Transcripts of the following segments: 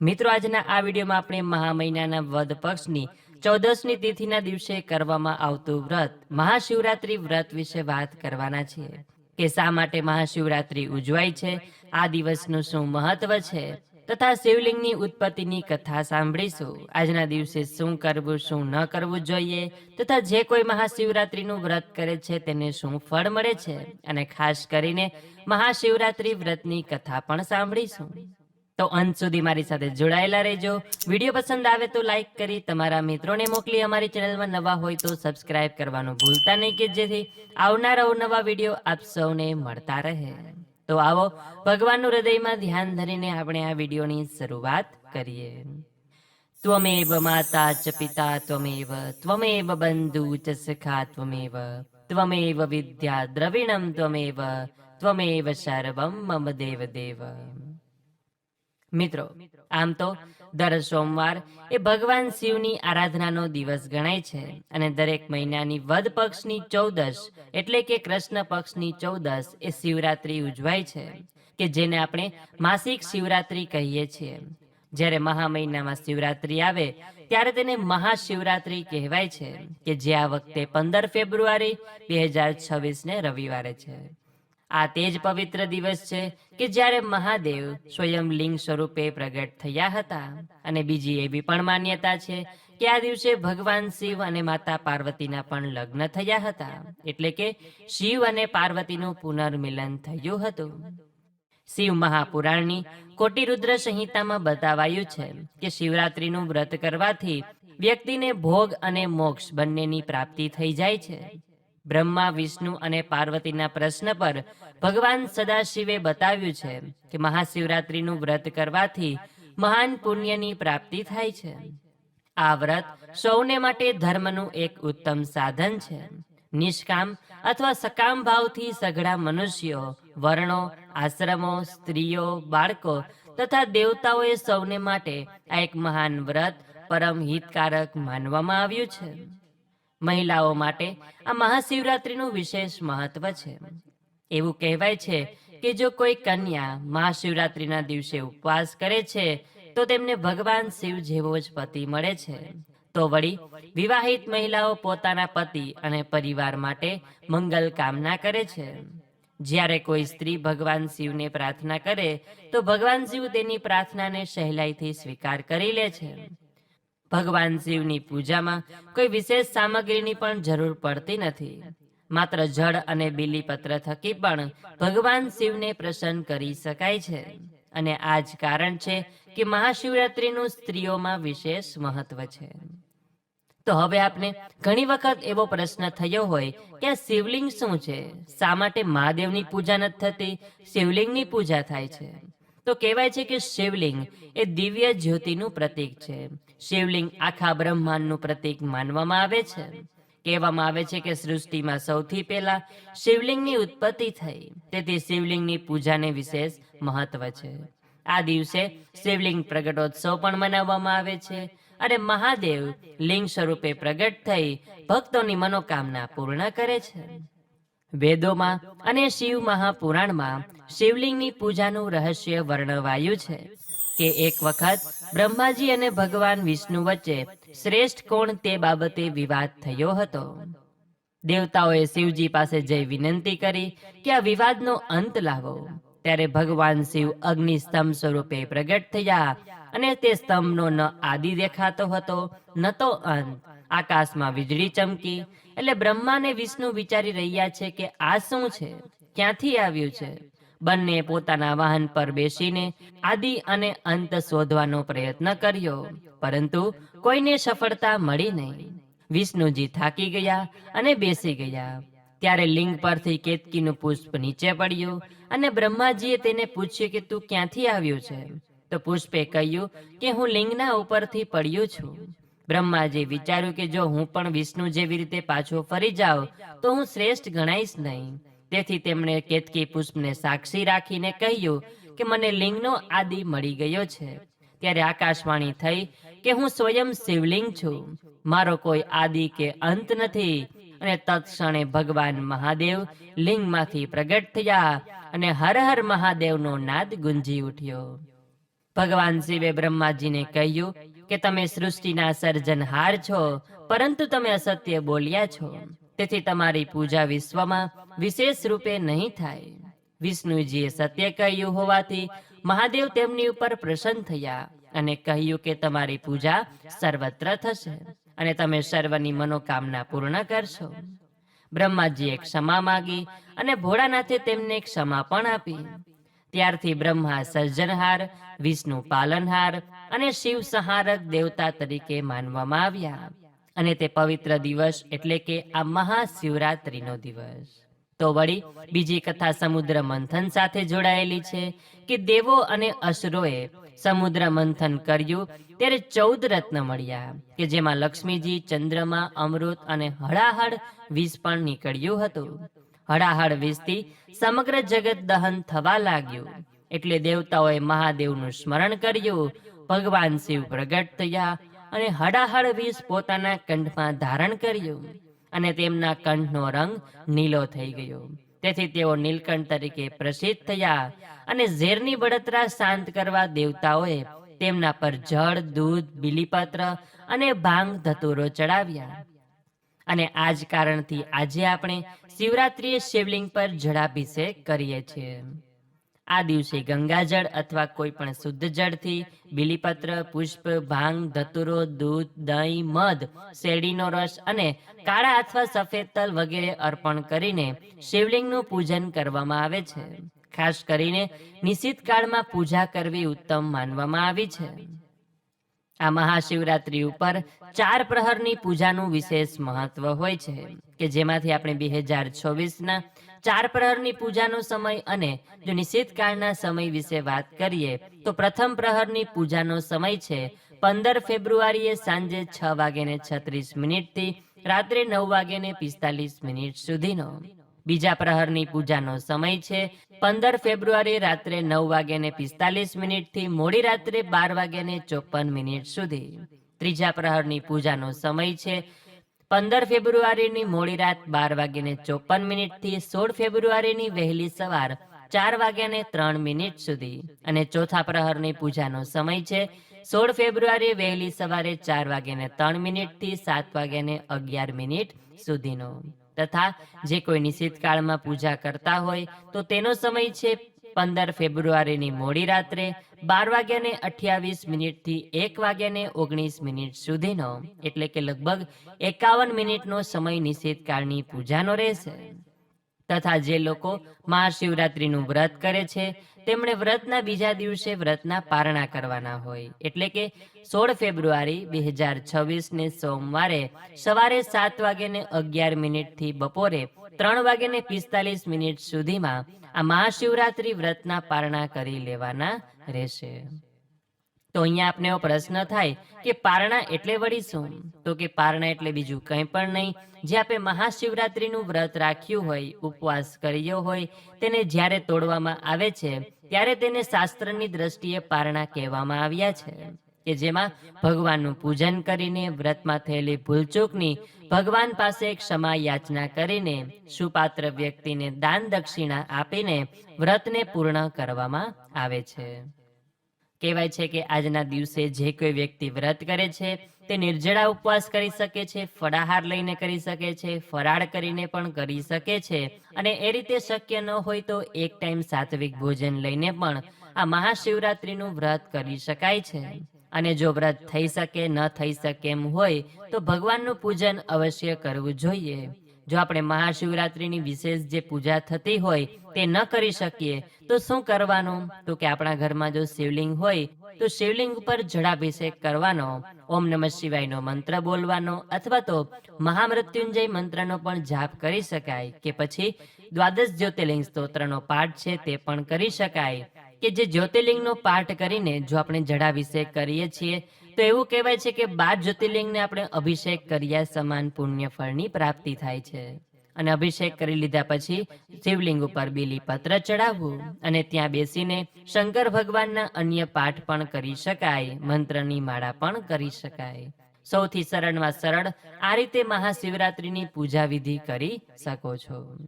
મિત્રો, આજના આ વિડીયોમાં આપણે મહા મહિનાના વધ પક્ષની ચૌદસની તિથિના દિવસે કરવામાં આવતું વ્રત, મહાશિવરાત્રી વ્રત વિશે વાત કરવાના છીએ કે શા માટે મહાશિવરાત્રી ઉજવાય છે, આ દિવસનું શું મહત્વ છે તથા શિવલિંગની ઉત્પત્તિની કથા સાંભળીશું. આજના દિવસે શું કરવું, શું ન કરવું જોઈએ તથા જે કોઈ મહાશિવરાત્રીનું વ્રત કરે છે તેને શું ફળ મળે છે અને ખાસ કરીને મહાશિવરાત્રી વ્રતની કથા પણ સાંભળીશું. તો અંત સુધી મારી સાથે જોડાયેલા રહેજો. વીડિયો પસંદ આવે તો લાઈક કરી તમારા મિત્રોને મોકલી. અમારી ચેનલમાં નવા હોય તો સબસ્ક્રાઇબ કરવાનું ભૂલતા નહીં કે જેથી આવનાર અવનવા વીડિયો આપ સૌને મળતા રહે. તો આવો ભગવાનનું હૃદયમાં ધ્યાન ધરીને આપણે આ વિડીયોની શરૂઆત કરીએ. ત્વમેવ માતા ચ પિતા ત્વમેવ ત્વમેવ બંધુ ચ સખા ત્વમેવ ત્વમેવ વિદ્યા દ્રવિણમ ત્વમેવ ત્વમેવ સર્વમ મમ દેવ દેવ. મિત્રો, આમ તો દર સોમવાર એ ભગવાન શિવની આરાધનાનો દિવસ ગણાય છે અને દરેક મહિનાની વદ પક્ષની ચૌદશ એટલે કે કૃષ્ણ પક્ષની ચૌદશ એ શિવરાત્રી ઉજવાય છે, કે જેને આપણે માસિક શિવરાત્રી કહીએ છીએ. જ્યારે મહા મહિનામાં શિવરાત્રી આવે, ત્યારે તેને મહાશિવરાત્રી કહેવાય છે, કે જે આ વખતે પંદર ફેબ્રુઆરી બે હજાર છવ્વીસને રવિવારે છે. આ તે જ પવિત્ર દિવસ છે કે જ્યારે મહાદેવ સ્વયં લિંગ સ્વરૂપે પ્રગટ થયા હતા. અને બીજી એવી પણ માન્યતા છે કે આ દિવસે ભગવાન શિવ અને માતા પાર્વતીના પણ લગ્ન થયા હતા. એટલે કે શિવ અને પાર્વતીનું પુનર્મિલન થયું હતું. શિવ મહાપુરાણની કોટિરુદ્ર સંહિતામાં બતાવાયું છે કે શિવરાત્રીનું વ્રત કરવાથી વ્યક્તિને ભોગ અને મોક્ષ બંનેની પ્રાપ્તિ થઈ જાય છે. બ્રહ્મા, વિષ્ણુ અને પાર્વતીના પ્રશ્ન પર ભગવાન સદાશિવે બતાવ્યું છે કે મહાશિવરાત્રીનું વ્રત કરવાથી મહાન પુણ્યની પ્રાપ્તિ થાય છે. આ વ્રત સૌને માટે ધર્મનું એક ઉત્તમ સાધન છે. નિષ્કામ અથવા સકામ ભાવથી સઘળા મનુષ્યો, વર્ણો, આશ્રમો, સ્ત્રીઓ, બાળકો તથા દેવતાઓએ સૌને માટે આ એક મહાન વ્રત પરમ હિતકારક માનવામાં આવ્યું છે. મહિલાઓ માટે આ મહાશિવરાત્રીનું વિશેષ મહત્વ છે. એવું કહેવાય છે કે જો કોઈ કન્યા મહાશિવરાત્રીના દિવસે ઉપવાસ કરે છે, તો તેમને ભગવાન શિવ જેવો જ પતિ મળે છે. તો વળી વિવાહિત મહિલાઓ પોતાના પતિ અને પરિવાર માટે મંગલ કામના કરે છે. જ્યારે કોઈ સ્ત્રી ભગવાન શિવને પ્રાર્થના કરે, તો ભગવાન શિવ તેની પ્રાર્થનાને સહેલાઈથી સ્વીકાર કરી લે છે. ભગવાન શિવની પૂજામાં કોઈ વિશેષ સામગ્રીની પણ જરૂર પડતી નથી. માત્ર જળ અને બીલીપત્ર થકી પણ ભગવાન શિવને પ્રસન્ન કરી શકાય છે. અને આ જ કારણ છે કે મહાશિવરાત્રીનું સ્ત્રીઓમાં વિશેષ મહત્વ છે. તો હવે આપને ઘણી વખત એવો પ્રશ્ન થયો હોય કે આ શિવલિંગ શું છે? શા માટે મહાદેવની પૂજા નથી થતી? શિવલિંગની પૂજા થાય છે. તો કહેવાય છે કે શિવલિંગ એ દિવ્ય જ્યોતિનું પ્રતીક છે. શિવલિંગ આખા બ્રહ્માંડનું પ્રતીક માનવામાં આવે છે. કહેવામાં આવે છે કે સૃષ્ટિમાં સૌથી પહેલા શિવલિંગની ઉત્પત્તિ થઈ. તેથી શિવલિંગની પૂજાને વિશેષ મહત્વ છે. આ દિવસે શિવલિંગ પ્રગટોત્સવ પણ મનાવવામાં આવે છે અને મહાદેવ લિંગ સ્વરૂપે પ્રગટ થઈ ભક્તોની મનોકામના પૂર્ણ કરે છે. વેદોમાં અને શિવ મહાપુરાણમાં શિવલિંગની પૂજાનું રહસ્ય વર્ણવાયું છે કે એક વખત બ્રહ્માજી અને ભગવાન વિષ્ણુ વચ્ચે શ્રેષ્ઠ કોણ તે બાબતે વિવાદ થયો હતો. દેવતાઓએ શિવજી પાસે જઈ વિનંતી કરી કે આ વિવાદનો અંત લાવો. ત્યારે ભગવાન શિવ અગ્નિ સ્તંભ સ્વરૂપે પ્રગટ થયા અને તે સ્તંભનો ન આદિ દેખાતો હતો, ન તો અંત. આકાશમાં વીજળી ચમકી એટલે બ્રહ્મા ને વિષ્ણુ વિચારી રહ્યા છે કે આ શું છે? ક્યાંથી આવ્યું છે? બંને પોતાના વાહન પર બેસીને આદિ અને અંત શોધવાનો પ્રયત્ન કર્યો, પરંતુ કોઈને સફળતા મળી નહીં. વિષ્ણુજી થાકી ગયા અને બેસી ગયા. ત્યારે લિંગ પરથી કેતકીનું પુષ્પ નીચે પડ્યું અને બ્રહ્માજીએ તેને પૂછ્યું કે તું ક્યાંથી આવ્યું છે? તો પુષ્પે કહ્યું કે હું લિંગના ઉપરથી પડ્યો છું. બ્રહ્માજી વિચાર્યું કે જો હું પણ વિષ્ણુ જેવી રીતે પાછો ફરી જાઉં, તો હું શ્રેષ્ઠ ગણાઈશ નહીં. તેથી તેમણે કેતકી પુષ્પને સાક્ષી રાખીને કહ્યું કે મને લિંગનો આદિ મળી ગયો છે. ત્યારે આકાશવાણી થઈ કે હું સ્વયં શિવલિંગ છું. મારો કોઈ આદિ કે અંત નથી. અને તત્ક્ષણે ભગવાન મહાદેવ લિંગમાંથી પ્રગટ થયા અને હર હર મહાદેવનો નાદ ગુંજી ઉઠ્યો. ભગવાન શિવે બ્રહ્માજીને કહ્યું કે તમે સૃષ્ટિના સર્જનહાર છો, પરંતુ તમે અસત્ય બોલ્યા છો. તેથી તમારી પૂજા વિશ્વમાં વિશેષ રૂપે નહીં થાય. વિષ્ણુજીએ સત્ય કહ્યું હોવાથી મહાદેવ તેમની ઉપર પ્રસન્ન થયા અને કહ્યું કે તમારી પૂજા સર્વત્ર થશે અને તમે સર્વની મનોકામના પૂર્ણ કરશો. બ્રહ્માજીએ ક્ષમા માગી અને ભોળાનાથે તેમને ક્ષમા પણ આપી. ત્યારથી બ્રહ્મા સર્જનહાર, વિષ્ણુ પાલનહાર અને શિવ સહારક દેવતા તરીકે માનવામાં આવ્યા. અને તે પવિત્ર દિવસ એટલે કે આ મહાશિવરાત્રિનો દિવસ. તો વળી બીજી કથા સમુદ્ર મંથન સાથે જોડાયેલી છે કે દેવો અને અસુરોએ સમુદ્ર મંથન કર્યું ત્યારે ચૌદ રત્ન મળ્યા, કે જેમાં લક્ષ્મીજી ચંદ્રમા અમૃત અને હળાહળ વિષ પણ નીકળ્યું હતું. હળાહળ વિષથી સમગ્ર જગત દહન થવા લાગ્યું. એટલે દેવતાઓએ મહાદેવનું સ્મરણ કર્યું. ભગવાન શિવ પ્રગટ થયા અને હળાહળ વિષ પોતાના કંઠમાં ધારણ કર્યું અને તેમના કંઠનો રંગ નીલો થઈ ગયો. તેથી તેઓ નીલકંઠ તરીકે પ્રસિદ્ધ થયા અને ઝેરની બળતરા શાંત કરવા દેવતાઓએ તેમના પર જળ, દૂધ, બિલીપત્ર અને ભાંગ ધતુરો ચડાવ્યા. અને આ જ કારણથી આજે આપણે શિવરાત્રિએ શિવલિંગ પર જળાભિષેક કરીએ છીએ. આ દિવસે ગંગાજળ અથવા કોઈ પણ શુદ્ધ જળથી બિલીપત્ર, પુષ્પ, ભાંગ, ધતુરો, દૂધ, દહીં, મધ, શેરડીનો રસ અને કાળા અથવા સફેદ તલ વગેરે અર્પણ કરીને શિવલિંગનું પૂજન કરવામાં આવે છે. ખાસ કરીને નિશ્ચિત કાળમાં પૂજા કરવી ઉત્તમ માનવામાં આવી છે. આ મહાશિવરાત્રી ઉપર ચાર પ્રહરની પૂજાનું વિશેષ મહત્વ હોય છે, કે જેમાંથી આપણે બે હજાર છવ્વીસના ચાર પ્રહરની પૂજાનો સમય અને જો નિશ્ચિત કાળના સમય વિશે વાત કરીએ, તો પ્રથમ પ્રહરની પૂજાનો સમય છે પંદર ફેબ્રુઆરીએ સાંજે છ વાગ્યાને છત્રીસ મિનિટથી રાત્રે નવ વાગ્યાને પિસ્તાલીસ મિનિટ સુધીનો. બીજા પ્રહરની પૂજાનો સમય છે. પંદર ફેબ્રુઆરી રાત્રે નવ વાગ્યાને પિસ્તાલીસ મિનિટથી મોડી રાત્રે બાર વાગ્યાને ચોપન મિનિટ સુધી. ત્રીજા પ્રહરની પૂજાનો સમય છે. પંદર ફેબ્રુઆરીની મોડી રાત બાર વાગ્યાને ચોપન મિનિટથી સોળ ફેબ્રુઆરીની વહેલી સવાર ચાર વાગ્યાને ત્રણ મિનિટ સુધી. અને ચોથા પ્રહરની પૂજાનો સમય છે. સોળ ફેબ્રુઆરી વહેલી સવારે ચાર વાગ્યાને ત્રણ મિનિટથી સાત વાગ્યાને અગિયાર મિનિટ સુધીનો. તથા જે કોઈ નિશ્ચિત કાળમાં પૂજા કરતા હોય તો તેનો સમય છે પંદર ફેબ્રુઆરીની મોડી રાત્રે બાર વાગ્યાને અઠ્યાવીસ મિનિટથી એક વાગ્યાને ઓગણીસ મિનિટ સુધીનો. એટલે કે લગભગ એકાવન મિનિટનો સમય નિશ્ચિત કાળની પૂજાનો રહેશે. તથા જે લોકો મહાશિવરાત્રિનું વ્રત કરે છે, તેમણે વ્રતના બીજા દિવસે વ્રતના પારણા કરવાના હોય. એટલે કે સોળ ફેબ્રુઆરી બે હજાર છવ્વીસને સોમવારે સવારે સાત વાગ્યાને અગિયાર મિનિટથી બપોરે ત્રણ વાગ્યાને પિસ્તાલીસ મિનિટ સુધીમાં આ મહાશિવરાત્રિ વ્રતના પારણા કરી લેવાના રહેશે. તો અહીંયા આપને એવો પ્રશ્ન થાય કે પારણા એટલે વળી શું? તો કે પારણા એટલે બીજું કંઈ પણ નહીં. જે આપણે મહાશિવરાત્રિનું વ્રત રાખ્યું હોય, ઉપવાસ કર્યો હોય, તેને જ્યારે તોડવામાં આવે છે, ત્યારે તેને શાસ્ત્રની દ્રષ્ટિએ પારણા કહેવામાં આવ્યા છે. કે જેમાં ભગવાનનું પૂજન કરીને વ્રતમાં થયેલી ભૂલચૂકની ભગવાન પાસે ક્ષમા યાચના કરીને સુપાત્ર વ્યક્તિને દાન દક્ષિણા આપીને વ્રતને પૂર્ણ કરવામાં આવે છે. કહેવાય છે કે આજના દિવસે જે કોઈ વ્યક્તિ વ્રત કરે છે, તે નિર્જળા ઉપવાસ કરી શકે છે, ફળાહાર લઈને કરી શકે છે, ફરાળ કરીને પણ કરી શકે છે. અને એ રીતે શક્ય ન હોય તો એક ટાઈમ સાત્વિક ભોજન લઈને પણ આ મહાશિવરાત્રિનું વ્રત કરી શકાય છે. અને જો વ્રત થઈ શકે, ન થઈ શકે એમ હોય, તો ભગવાનનું પૂજન અવશ્ય કરવું જોઈએ. જો આપણે મહાશિવરાત્રિની વિશેષ જે પૂજા થતી હોય તે ન કરી શકીએ, તો શું કરવાનું? તો કે આપણા ઘરમાં જો શિવલિંગ હોય, તો શિવલિંગ ઉપર જળાભિષેક કરવાનો, ઓમ નમઃ શિવાયનો મંત્ર બોલવાનો અથવા તો મહામૃત્યુંજય મંત્રનો પણ જાપ કરી શકાય કે પછી દ્વાદશ જ્યોતિર્લિંગ સ્તોત્રનો પાઠ છે તે પણ કરી શકાય કે જે જ્યોતિર્લિંગનો પાઠ કરીને જો આપણે જળાભિષેક કરીએ છીએ તો એવું કહેવાય છે કે બાર જ્યોતિર્લિંગને આપણે અભિષેક કર્યા સમાન પુણ્ય ફળની પ્રાપ્તિ થાય છે. અને અભિષેક કરી લીધા પછી શિવલિંગ ઉપર બીલી પત્ર ચડાવવું અને ત્યાં બેસીને શંકર ભગવાનના અન્ય પાઠ પણ કરી શકાય, મંત્રની માળા પણ કરી શકાય. સૌથી સરળમાં સરળ આ રીતે મહાશિવરાત્રિની પૂજા વિધિ કરી શકો છો.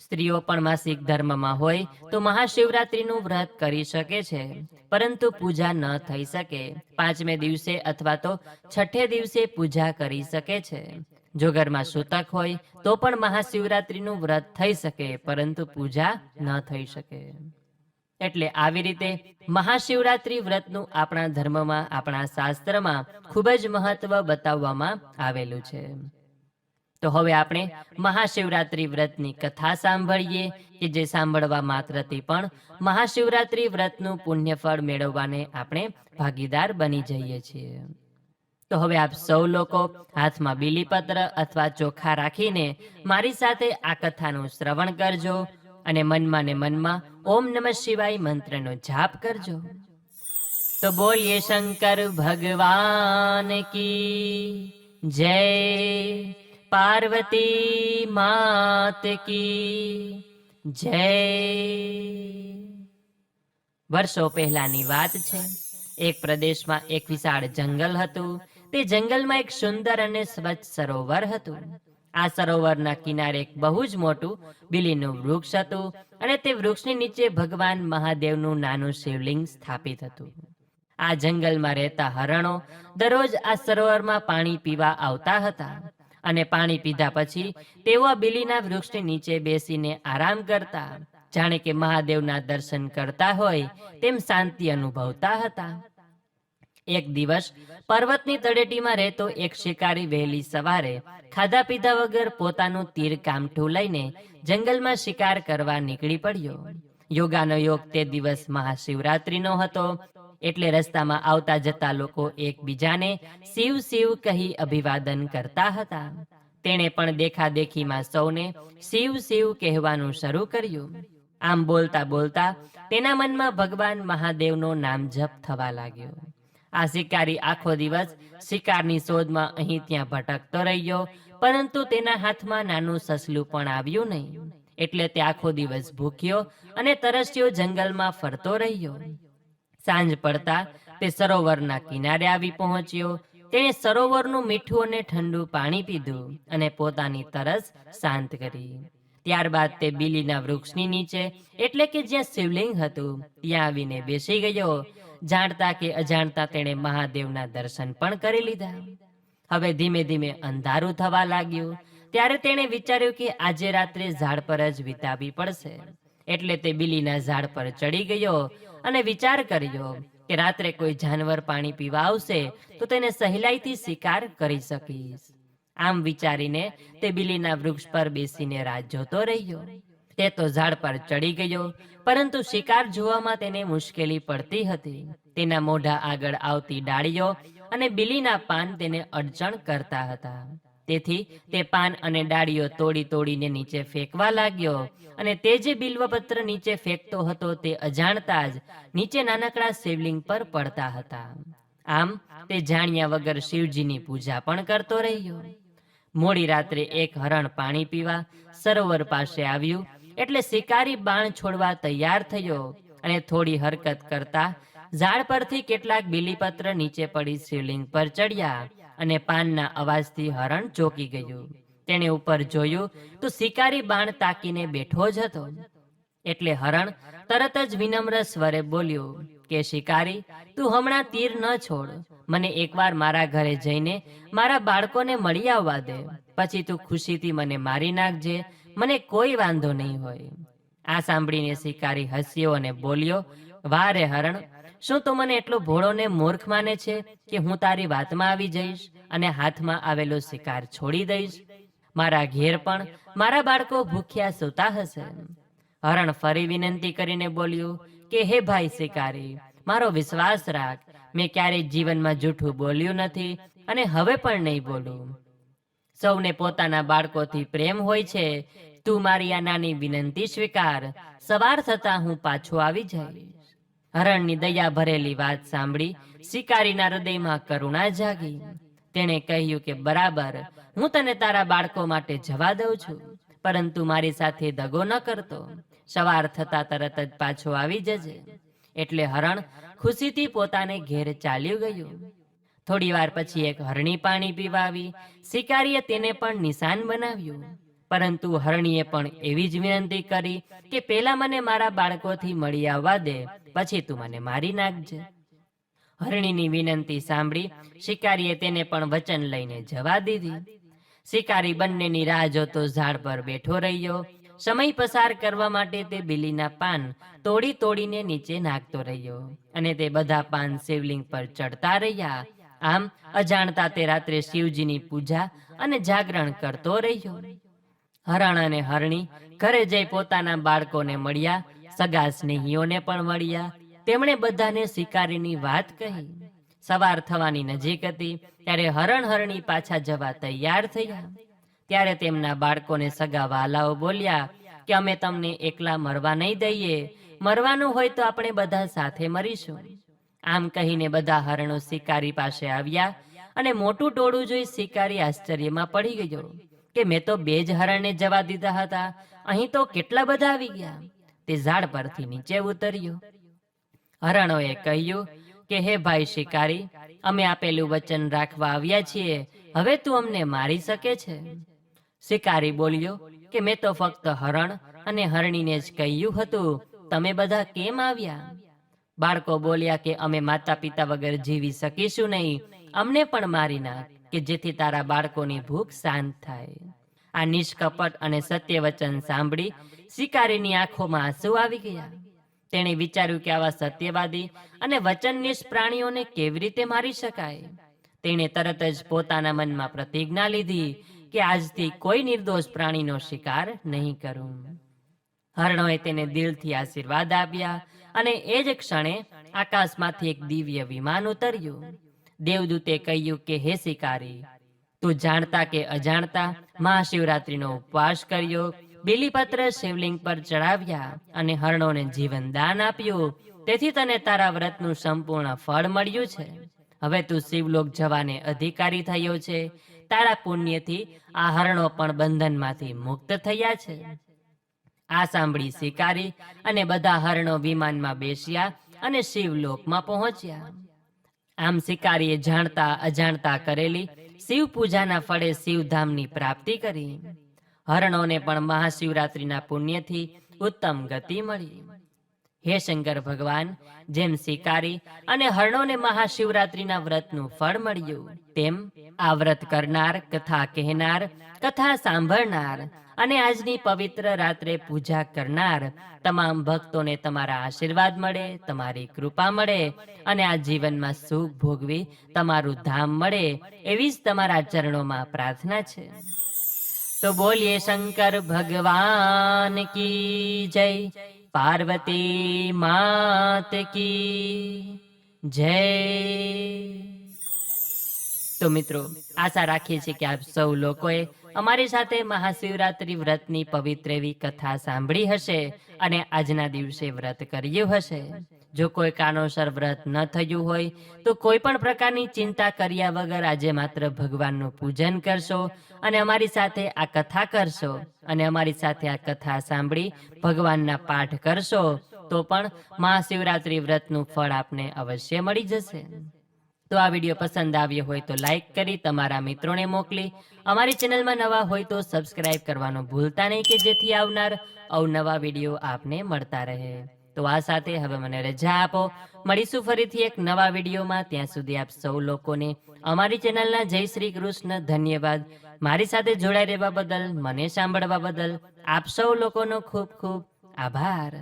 સ્ત્રીઓ પણ માસિક ધર્મમાં હોય તો મહાશિવરાત્રીનું વ્રત કરી શકે છે, પરંતુ પૂજા ન થઈ શકે. પાંચમે દિવસે અથવા તો છઠ્ઠે દિવસે પૂજા કરી શકે છે. જો ઘરમાં સૂતક હોય તો પણ મહાશિવરાત્રીનું વ્રત થઈ શકે, પરંતુ પૂજા ન થઈ શકે. એટલે આવી રીતે મહાશિવરાત્રી વ્રતનું આપણા ધર્મમાં, આપણા શાસ્ત્રમાં ખૂબ જ મહત્વ બતાવવામાં આવેલું છે. તો હવે આપણે મહાશિવરાત્રી વ્રતની કથા સાંભળીએ કે જે સાંભળવા માત્રથી પણ મહાશિવરાત્રી વ્રતનું પુણ્યફળ મેળવવાને આપણે ભાગીદાર બની જઈએ છીએ. તો હવે આપ સૌ લોકો હાથમાં બીલીપત્ર અથવા ચોખા રાખીને મારી સાથે આ કથાનું શ્રવણ કરજો અને મનમાં ને મનમાં ઓમ નમઃ શિવાય મંત્રનો જાપ કરજો. તો બોલીએ શંકર ભગવાન કી જય પાર્વતી માત કી જય. વર્ષો પહેલાની વાત છે. એક પ્રદેશમાં એક વિશાળ જંગલ હતું. તે જંગલમાં એક સુંદર અને સ્વચ્છ સરોવર હતું. આ સરોવરના કિનારે એક બહુ જ મોટું બીલીનું વૃક્ષ હતું અને તે વૃક્ષની નીચે ભગવાન મહાદેવનું નાનું શિવલિંગ સ્થાપિત હતું. આ જંગલમાં રહેતા હરણો દરરોજ આ સરોવરમાં પાણી પીવા આવતા હતા. અને પાણી પીધા પછી તેઓ બિલીના વૃક્ષની નીચે બેસીને આરામ કરતા. જાણે કે મહાદેવના દર્શન કરતા હોય તેમ શાંતિ અનુભવતા હતા. એક દિવસ પર્વતની તળેટીમાં રહેતો એક શિકારી વહેલી સવારે ખાધા પીધા વગર પોતાનું તીર કામઠું લઈને જંગલમાં શિકાર કરવા નીકળી પડ્યો. યોગાનો યોગ તે દિવસ મહાશિવરાત્રીનો હતો. એટલે રસ્તામાં આવતા જતા લોકો એકબીજાને શિવ શિવ કહી અભિવાદન કરતા હતા. તેણે પણ દેખાદેખીમાં સૌને શિવ શિવ કહેવાનું શરૂ કર્યું. આમ બોલતા બોલતા તેના મનમાં ભગવાન મહાદેવનો નામ જપ થવા લાગ્યો. આ શિકારી આખો દિવસ શિકારની શોધમાં અહીં ત્યાં ભટકતો રહ્યો, પરંતુ તેના હાથમાં નાનું સસલું પણ આવ્યું નહીં. એટલે તે આખો દિવસ ભૂખ્યો અને તરસ્યો જંગલમાં ફરતો રહ્યો. સાંજ પડતા તે સરોવરના કિનારે આવી પહોંચ્યો. તેણે સરોવરનું મીઠું અને ઠંડુ પાણી પીધું અને પોતાની તરસ શાંત કરી. ત્યારબાદ તે બીલીના વૃક્ષની નીચે, એટલે કે જ્યાં શિવલિંગ હતું, ત્યાં આવીને બેસી ગયો. જાણતા કે અજાણતા તેણે મહાદેવના દર્શન પણ કરી લીધા. હવે ધીમે ધીમે અંધારું થવા લાગ્યું. ત્યારે તેણે વિચાર્યું કે આજે રાત્રે ઝાડ પર જ વિતાવી પડશે. એટલે તે બીલીના ઝાડ પર ચડી ગયો અને વિચાર કર્યો કે રાત્રે કોઈ જાનવર પાણી પીવા આવશે, તો તેને સહેલાઈથી શિકાર કરી શકીશ. આમ વિચારીને તે બિલીના વૃક્ષ પર બેસીને રાહ જોતો રહ્યો. તે તો ઝાડ પર ચડી ગયો, પરંતુ શિકાર જોવામાં તેને મુશ્કેલી પડતી હતી. તેના મોઢા આગળ આવતી ડાળીઓ અને બિલીના પાન તેને અડચણ કરતા હતા. તેથી તે પાન અને ડાળીઓ તોડી તોડીને નીચે ફેંકવા લાગ્યો અને તે જે બિલ્વપત્ર નીચે ફેંકતો હતો તે અજાણતા જ નીચે નાનકડા શિવલિંગ પર પડતા હતા. આમ તે જાણ્યા વગર શિવજીની પૂજા પણ કરતો રહ્યો. મોડી રાત્રે એક હરણ પાણી પીવા સરોવર પાસે આવ્યું એટલે શિકારી બાણ છોડવા તૈયાર થયો અને થોડી હરકત કરતા ઝાડ પરથી કેટલાક બીલીપત્ર નીચે પડી શિવલિંગ પર ચડ્યા. અને પાનના અવાજથી હરણ ચોકી ગયું. તેણે ઉપર જોયું, તો શિકારી બાણ તાકીને બેઠો જ હતો. એટલે હરણ તરત જ વિનમ્ર સ્વરે બોલ્યો, કે શિકારી, તું હમણાં તીર ન છોડ. મને એકવાર મારા ઘરે જઈને મારા બાળકોને મળી આવવા દે. પછી તું ખુશીથી મને મારી નાખજે. મને કોઈ વાંધો નહીં હોય. આ સાંભળીને શિકારી હસ્યો અને બોલ્યો વારે હરણ શું તું મને એટલો ભોળો ને મૂર્ખ માને છે કે હું તારી વાતમાં આવી જઈશ અને હાથમાં આવેલો શિકાર છોડી દઈશ? મારા ઘેર પણ મારા બાળકો ભૂખ્યા સૂતા હશે. હરણ ફરી વિનંતી કરીને બોલ્યું, કે હે ભાઈ શિકારી, મારો વિશ્વાસ રાખ. મેં ક્યારેય જીવનમાં જૂઠું બોલ્યું નથી અને હવે પણ નહીં બોલું. સૌને પોતાના બાળકોથી પ્રેમ હોય છે. તું મારી આ નાની વિનંતી સ્વીકાર. સવાર થતા હું પાછો આવી જઈશ. હરણની દયા ભરેલી વાત સાંભળી શિકારીના હૃદયમાં કરુણા જાગી. તેણે કહ્યું કે, બરાબર, હું તને તારા બાળકો માટે જવા દઉં છું, પરંતુ મારી સાથે દગો ન કરતો. સવાર થતા તરત જ પાછો આવી જજે. એટલે હરણ ખુશીથી પોતાને ઘેર ચાલ્યું ગયું. થોડી વાર પછી એક હરણી પાણી પીવા આવી શિકારીએ તેને પણ નિશાન બનાવ્યું. પરંતુ હરણીએ પણ એવી જ વિનંતી કરી કે, પેલા મને મારા બાળકોથી મળી આવવા દે પછી તું મને મારી નાખજે. હરણીની વિનંતી સાંભળી શિકારીએ તેને પણ વચન લઈને જવા દીધી. શિકારી બંનેની રાહ જોતો ઝાડ પર બેઠો રહ્યો. સમય પસાર કરવા માટે તે બિલીના પાન તોડી તોડીને નીચે નાખતો રહ્યો અને તે બધા પાન શિવલિંગ પર ચડતા રહ્યા. આમ અજાણતા તે રાત્રે શિવજીની પૂજા અને જાગરણ કરતો રહ્યો. હરણ અને હરણી ઘરે જઈ પોતાના બાળકોને મળ્યા. સગા સ્નેહીઓને પણ મળ્યા. તેમણે બધાને શિકારીની વાત કહી. સવાર થવાની નજીક હતી, ત્યારે હરણ હરણી પાછા જવા તૈયાર થયા. ત્યારે તેમના બાળકોને સગા વાલાઓ બોલ્યા કે અમે તમને એકલા મરવા નહીં દઈએ. મરવાનું હોય તો આપણે બધા સાથે મરીશું. આમ કહીને બધા હરણો શિકારી પાસે આવ્યા અને મોટું ટોળું જોઈ શિકારી આશ્ચર્યમાં પડી ગયો કે મેં તો બે જ હરણને જવા દીધા હતા. અહીં તો કેટલા બધા આવી ગયા. તે ઝાડ પરથી નીચે ઉતર્યો. હરણોએ કહ્યું કે, હે ભાઈ શિકારી, અમે આપેલું વચન રાખવા આવ્યા છીએ. હવે તું અમને મારી શકે છે. શિકારી બોલ્યો કે, મેં તો ફક્ત હરણ અને હરણીને જ કહ્યું હતું. તમે બધા કેમ આવ્યા? બાળકો બોલ્યા કે, અમે માતા પિતા વગર જીવી શકીશું નહીં. અમને પણ મારી નાખ, કે જેથી તારા બાળકોની ભૂખ શાંત થાય. આ નિષ્કપટ અને સત્ય વચન સાંભળી શિકારીની આંખોમાં આંસુ આવી ગયા. તેણે વિચાર્યું કે આવા સત્યવાદી અને વચનનિષ્ઠ પ્રાણીઓને કેવી રીતે મારી શકાય? તેણે તરત જ પોતાના મનમાં પ્રતિજ્ઞા લીધી કે આજથી કોઈ નિર્દોષ પ્રાણીનો શિકાર નહીં કરું. હરણોએ તેને દિલથી આશીર્વાદ આપ્યા અને એ જ ક્ષણે આકાશમાંથી એક દિવ્ય વિમાન ઉતર્યું. દેવદૂતે કહ્યું કે, હે શિકારી, તું જાણતા કે અજાણતા મહાશિવરાત્રીનો ઉપવાસ કર્યો બિલીપત્ર શિવલિંગ પર ચડાવ્યા અને હરણોને જીવન દાન આપ્યું. તેથી તને તારા વ્રતનું સંપૂર્ણ ફળ મળ્યું છે. હવે તું શિવલોક જવાને અધિકારી થયો છે. તારા પુણ્યથી આ હરણો પણ બંધનમાંથી મુક્ત થયા છે. આ સાંભળી શિકારી અને બધા હરણો વિમાનમાં બેસ્યા અને શિવલોકમાં પહોંચ્યા. આમ શિકારીએ જાણતા અજાણતા કરેલી શિવ પૂજાના ફળે શિવધામની પ્રાપ્તિ કરી. હરણોને પણ મહાશિવરાત્રિના પુણ્યથી ઉત્તમ ગતિ મળી. હે શંકર ભગવાન, જેમ શિકારી અને હરણોને મહાશિવરાત્રિના વ્રતનું ફળ મળ્યું, તેમ આ વ્રત કરનાર, કથા કહેનાર, કથા સાંભળનાર અને આજની પવિત્ર રાત્રે પૂજા કરનાર તમામ ભક્તોને તમારા આશીર્વાદ મળે, તમારી કૃપા મળે અને આ જીવનમાં સુખ ભોગવી તમારું ધામ મળે એવી જ તમારા ચરણોમાં પ્રાર્થના છે. તો બોલીએ શંકર ભગવાન કી જય, પાર્વતી માત કી જય. તો મિત્રો, આશા રાખીએ છીએ કે આપ સૌ લોકોએ અમારી સાથે મહાશિવરાત્રી વ્રતની પવિત્ર એવી કથા સાંભળી હશે અને આજના દિવસે વ્રત કર્યું હશે. જો કોઈ કારણોસર વ્રત ન થયું હોય, તો કોઈ પણ પ્રકારની ચિંતા કર્યા વગર આજે માત્ર ભગવાનનું પૂજન કરશો અને અમારી સાથે આ કથા કરશો અને અમારી સાથે આ કથા સાંભળી ભગવાનના પાઠ કરશો, તો પણ મહાશિવરાત્રી વ્રતનું ફળ આપને અવશ્ય મળી જશે. તો આ વીડિયો પસંદ આવ્યો હોય તો લાઈક કરી તમારા મિત્રોને મોકલી. અમારી ચેનલમાં નવા હોય તો સબસ્ક્રાઇબ કરવાનું ભૂલતા નહીં કે જેથી આવનાર અવનવા વીડિયો આપને મળતા રહે. તો આ સાથે હવે મને રજા આપો. મળીશું ફરીથી એક નવા વિડીયોમાં. ત્યાં સુધી આપ સૌ લોકોને અમારી ચેનલના જય શ્રી કૃષ્ણ ધન્યવાદ. મારી સાથે જોડાઈ રહેવા બદલ, મને સાંભળવા બદલ આપ સૌ લોકોનો ખૂબ ખૂબ આભાર.